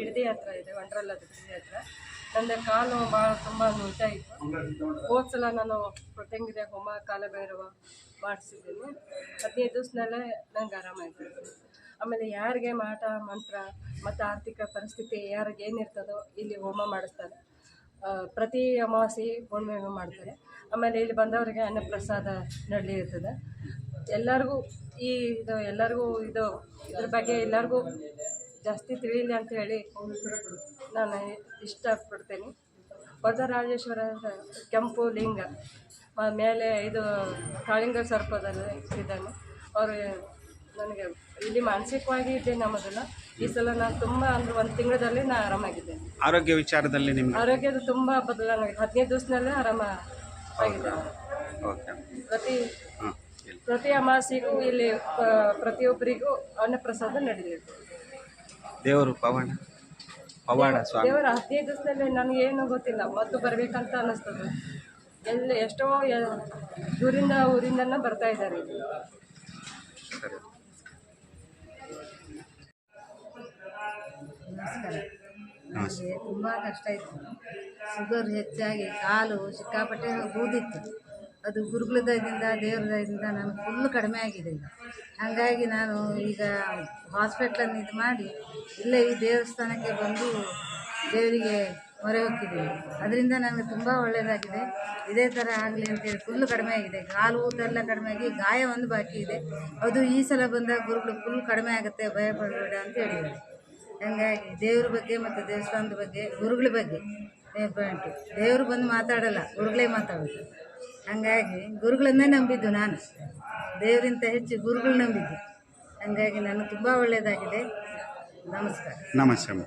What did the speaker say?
ಬಿಡದಿ ಹತ್ರ ಇದೆ ವಂಡ್ರಲ್ಲದ ಬಿಡದಿ ಹತ್ರ. ನನ್ನ ಕಾಲು ಭಾಳ ತುಂಬ ನೋಯ್ತಾ ಇತ್ತು. ಹೋದ ಸಲ ನಾನು ಕೊಟ್ಟಂಗಿದೆ, ಹೋಮ ಕಾಲಭೈರವ ಮಾಡಿಸಿದ್ದೀನಿ. ಹದಿನೈದು ದಿವಸದಲ್ಲೇ ನಂಗೆ ಆರಾಮಾಯಿತು. ಆಮೇಲೆ ಯಾರಿಗೆ ಮಾಟ, ಮಂತ್ರ ಮತ್ತು ಆರ್ಥಿಕ ಪರಿಸ್ಥಿತಿ ಯಾರಿಗೆ ಏನಿರ್ತದೋ ಇಲ್ಲಿ ಹೋಮ ಮಾಡಿಸ್ತಾರೆ. ಪ್ರತಿ ಅಮಾವಾಸ್ಯೆ ಹುಣ್ಣಿಮೆ ಮಾಡ್ತಾರೆ. ಆಮೇಲೆ ಇಲ್ಲಿ ಬಂದವರಿಗೆ ಅನ್ನಪ್ರಸಾದ ಇರ್ತದೆ. ಎಲ್ಲರಿಗೂ ಈ ಇದು, ಎಲ್ಲರಿಗೂ ಇದು ಇದ್ರ ಬಗ್ಗೆ ಎಲ್ಲರಿಗೂ ಜಾಸ್ತಿ ತಿಳಿಲಿ ಅಂತ ಹೇಳಿ ನಾನು ಇಷ್ಟಪಡ್ತೇನೆ. ವರದರಾಜೇಶ್ವರ ಕೆಂಪು ಲಿಂಗ ಮೇಲೆ ಇದು ಕಾಳಿಂಗ ಸರ್ಪದಲ್ಲಿ ಇದ್ದಾನೆ. ಅವರು ನನಗೆ ಇಲ್ಲಿ ಮಾನಸಿಕವಾಗಿ ಇದ್ದೇನೆ ಮೊದಲು ಈ ಸಲ ನಾನು ತುಂಬ ಅಂದ್ರೆ ಒಂದು ತಿಂಗಳಲ್ಲಿ ನಾನು ಆರಾಮಾಗಿದ್ದೇನೆ. ಆರೋಗ್ಯ ವಿಚಾರದಲ್ಲಿ ನಿಮ್ಗೆ? ಆರೋಗ್ಯದ ತುಂಬ ಬದಲಾವಣೆ. ಹದಿನೈದು ದಿವಸದಲ್ಲೇ ಆರಾಮ ಆಗಿದೆ ಪ್ರತಿ ಪ್ರತಿ ಅಮಾಸಿಗೂ ಇಲ್ಲಿ ಪ್ರತಿಯೊಬ್ಬರಿಗೂ ಅನ್ನಪ್ರಸಾದ ನಡೆಯುತ್ತೆ ದೇವರು ಪವಾಡ ಪವಾಡ ಸ್ವಾಮಿ. ದೇವರ ನನಗೆ ನನಗೇನು ಗೊತ್ತಿಲ್ಲ ಮತ್ತು ಬರಬೇಕಂತ ಅನ್ನಿಸ್ತದೆ. ಎಲ್ಲಿ ಎಷ್ಟೋ ಊರಿಂದ ಊರಿಂದ ಊರಿಂದನ ಬರ್ತಾ ಇದ್ದಾರೆ. ಸರಿ. ನಮಸ್ಕಾರ. ತುಂಬ ಕಷ್ಟ ಇತ್ತು. ಶುಗರ್ ಹೆಚ್ಚಾಗಿ ಕಾಲು ಸಿಕ್ಕಾಪಟ್ಟೆ ಊದಿತ್ತು ಅದು ಗುರುಗುಲದಿಂದ ದೇವ್ರ ದಯದಿಂದ ನಾನು ಫುಲ್ ಕಡಿಮೆ ಆಗಿದೆ ಹಾಗಾಗಿ ನಾನು ಈಗ ಹಾಸ್ಪಿಟ್ಲನ್ನು ಇದು ಮಾಡಿ, ಇಲ್ಲೇ ಈ ದೇವಸ್ಥಾನಕ್ಕೆ ಬಂದು ದೇವರಿಗೆ ಮೊರೆ ಹೋಗ್ತಿದ್ದೀನಿ ಅದರಿಂದ ನನಗೆ ತುಂಬ ಒಳ್ಳೆಯದಾಗಿದೆ ಇದೇ ಥರ ಆಗಲಿ ಅಂತೇಳಿ ಫುಲ್ ಕಡಿಮೆ ಆಗಿದೆ. ಕಾಲು ಊತೆಲ್ಲ ಕಡಿಮೆ ಆಗಿ, ಗಾಯ ಒಂದು ಬಾಕಿ ಇದೆ. ಅದು ಈ ಸಲ ಬಂದಾಗ ಗುರುಗಳು ಫುಲ್ ಕಡಿಮೆ ಆಗುತ್ತೆ, ಭಯ ಪಡಬೇಡ ಅಂತ ಹೇಳಿದ್ದಾರೆ. ಹಂಗಾಗಿ ದೇವ್ರ ಬಗ್ಗೆ ಮತ್ತು ದೇವಸ್ಥಾನದ ಬಗ್ಗೆ, ಗುರುಗಳ ಬಗ್ಗೆ ಪಾಯಿಂಟು ದೇವರು ಬಂದು ಮಾತಾಡಲ್ಲ, ಗುರುಗಳೇ ಮಾತಾಡೋದು. ಹಂಗಾಗಿ ಗುರುಗಳನ್ನೇ ನಂಬಿದ್ದು ನಾನು. ದೇವರಿಂತ ಹೆಚ್ಚು ಗುರುಗಳು ನಂಬಿದ್ದು. ಹಂಗಾಗಿ ನನಗೆ ತುಂಬ ಒಳ್ಳೆಯದಾಗಿದೆ ನಮಸ್ಕಾರ. ಅಮ್ಮ.